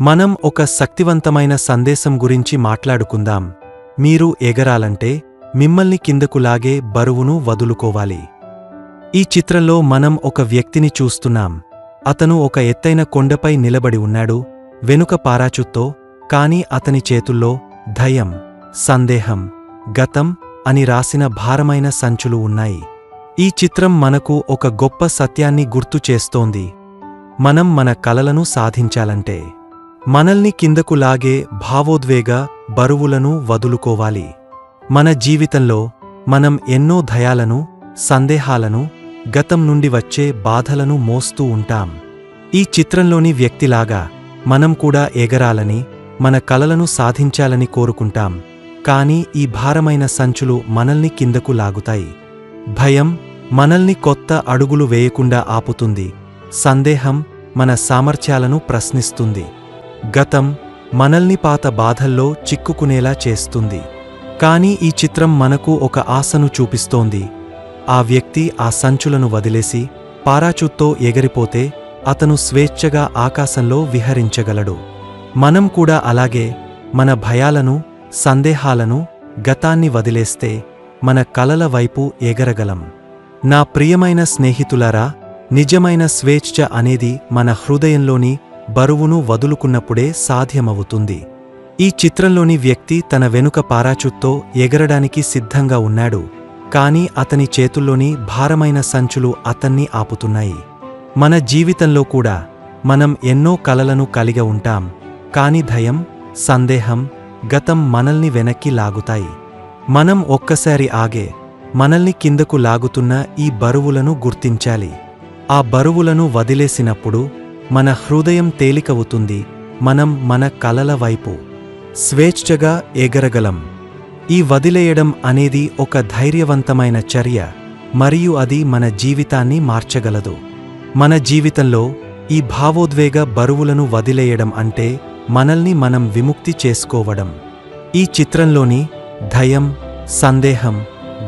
మనం ఒక శక్తివంతమైన సందేశం గురించి మాట్లాడుకుందాం. మీరు ఎగరాలంటే మిమ్మల్ని కిందకు లాగే బరువును వదులుకోవాలి. ఈ చిత్రంలో మనం ఒక వ్యక్తిని చూస్తున్నాం. అతను ఒక ఎత్తైన కొండపై నిలబడి ఉన్నాడు. వెనుక పారాచుత్తో కాని అతని చేతుల్లో ధయం సందేహం గతం అని రాసిన భారమైన సంచులు ఉన్నాయి. ఈ చిత్రం మనకు ఒక గొప్ప సత్యాన్ని గుర్తు చేస్తోంది. మనం మన కలలను సాధించాలంటే మనల్ని కిందకు లాగే భావోద్వేగ బరువులను వదులుకోవాలి. మన జీవితంలో మనం ఎన్నో భయాలను సందేహాలను గతం నుండి వచ్చే బాధలను మోస్తూ ఉంటాం. ఈ చిత్రంలోని వ్యక్తిలాగా మనం కూడా ఎగరాలని మన కలలను సాధించాలని కోరుకుంటాం. కాని ఈ భారమైన సంచులు మనల్ని కిందకు లాగుతాయి. భయం మనల్ని కొత్త అడుగులు వేయకుండా ఆపుతుంది. సందేహం మన సామర్థ్యాలను ప్రశ్నిస్తుంది. గతం మనల్ని పాత బాధల్లో చిక్కుకునేలా చేస్తుంది. కానీ ఈ చిత్రం మనకు ఒక ఆశను చూపిస్తోంది. ఆ వ్యక్తి ఆ సంచులను వదిలేసి పారాచూత్తో ఎగరిపోతే అతను స్వేచ్ఛగా ఆకాశంలో విహరించగలడు. మనం కూడా అలాగే మన భయాలను సందేహాలను గతాన్ని వదిలేస్తే మన కలల వైపు ఎగరగలం. నా ప్రియమైన స్నేహితులారా నిజమైన స్వేచ్ఛ అనేది మన హృదయంలోని బరువును వదులుకున్నప్పుడే సాధ్యమవుతుంది. ఈ చిత్రంలోని వ్యక్తి తన వెనుక పారాచుత్తో ఎగరడానికి సిద్ధంగా ఉన్నాడు కానీ అతని చేతుల్లోని భారమైన సంచులు అతన్ని ఆపుతున్నాయి. మన జీవితంలో కూడా మనం ఎన్నో కలలను కలిగి ఉంటాం కాని భయం సందేహం గతం మనల్ని వెనక్కి లాగుతాయి. మనం ఒక్కసారి ఆగే మనల్ని కిందకు లాగుతున్న ఈ బరువులను గుర్తించాలి. ఆ బరువులను వదిలేసినప్పుడు మన హృదయం తేలికవుతుంది మనం మన కలల వైపు స్వేచ్ఛగా ఎగరగలం. ఈ వదిలేయడం అనేది ఒక ధైర్యవంతమైన చర్య మరియు అది మన జీవితాన్ని మార్చగలదు. మన జీవితంలో ఈ భావోద్వేగ బరువులను వదిలేయడం అంటే మనల్ని మనం విముక్తి చేసుకోవడం. ఈ చిత్రంలోని భయం సందేహం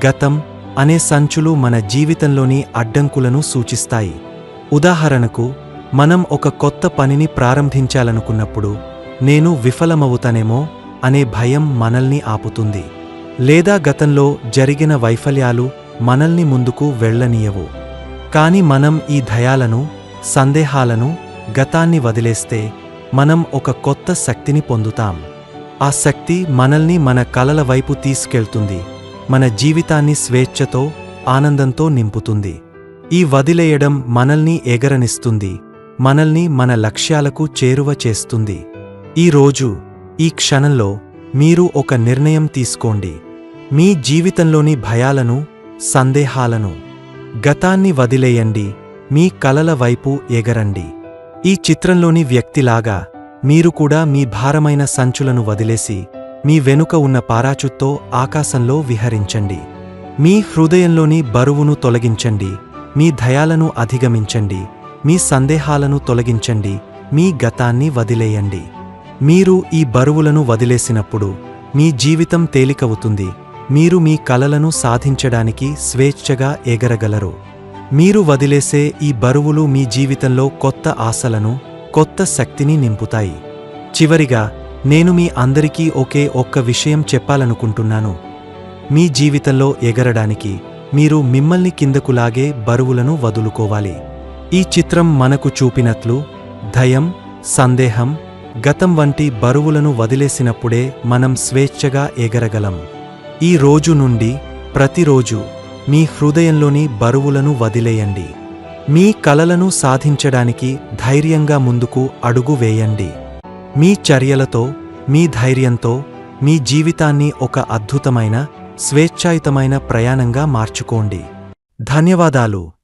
గతం అనే సంచులు మన జీవితంలోని అడ్డంకులను సూచిస్తాయి. ఉదాహరణకు మనం ఒక కొత్త పనిని ప్రారంభించాలనుకున్నప్పుడు నేను విఫలమవుతానేమో అనే భయం మనల్ని ఆపుతుంది. లేదా గతంలో జరిగిన వైఫల్యాలు మనల్ని ముందుకు వెళ్ళనీయవు. కాని మనం ఈ భయాలను సందేహాలను గతాన్ని వదిలేస్తే మనం ఒక కొత్త శక్తిని పొందుతాం. ఆ శక్తి మనల్ని మన కలల వైపు తీసుకెళ్తుంది. మన జీవితాన్ని స్వేచ్ఛతో ఆనందంతో నింపుతుంది. ఈ వదిలేయడం మనల్ని ఎగరనిస్తుంది. మనల్ని మన లక్ష్యాలకు చేరువ చేస్తుంది. ఈ రోజు ఈ క్షణంలో మీరు ఒక నిర్ణయం తీసుకోండి. మీ జీవితంలోని భయాలను సందేహాలను గతాన్ని వదిలేయండి. మీ కలల వైపు ఎగరండి. ఈ చిత్రంలోని వ్యక్తిలాగా మీరు కూడా మీ భారమైన సంచులను వదిలేసి మీ వెనుక ఉన్న పారాచుత్తో ఆకాశంలో విహరించండి. మీ హృదయంలోని బరువును తొలగించండి. మీ దయాలను అధిగమించండి. మీ సందేహాలను తొలగించండి మీ గతాన్ని వదిలేయండి. మీరు ఈ బరువులను వదిలేసినప్పుడు మీ జీవితం తేలికవుతుంది. మీరు మీ కలలను సాధించడానికి స్వేచ్ఛగా ఎగరగలరు. మీరు వదిలేసే ఈ బరువులు మీ జీవితంలో కొత్త ఆశలను కొత్త శక్తిని నింపుతాయి. చివరిగా నేను మీ అందరికీ ఒకే ఒక్క విషయం చెప్పాలనుకుంటున్నాను. మీ జీవితంలో ఎగరడానికి మీరు మిమ్మల్ని కిందకు లాగే బరువులను వదులుకోవాలి. ఈ చిత్రం మనకు చూపినట్లు దయం సందేహం గతం వంటి బరువులను వదిలేసినప్పుడే మనం స్వేచ్ఛగా ఎగరగలం. ఈ రోజు నుండి ప్రతిరోజు మీ హృదయంలోని బరువులను వదిలేయండి. మీ కలలను సాధించడానికి ధైర్యంగా ముందుకు అడుగు వేయండి. మీ చర్యలతో మీ ధైర్యంతో మీ జీవితాన్ని ఒక అద్భుతమైన స్వేచ్ఛాయుతమైన ప్రయాణంగా మార్చుకోండి. ధన్యవాదాలు.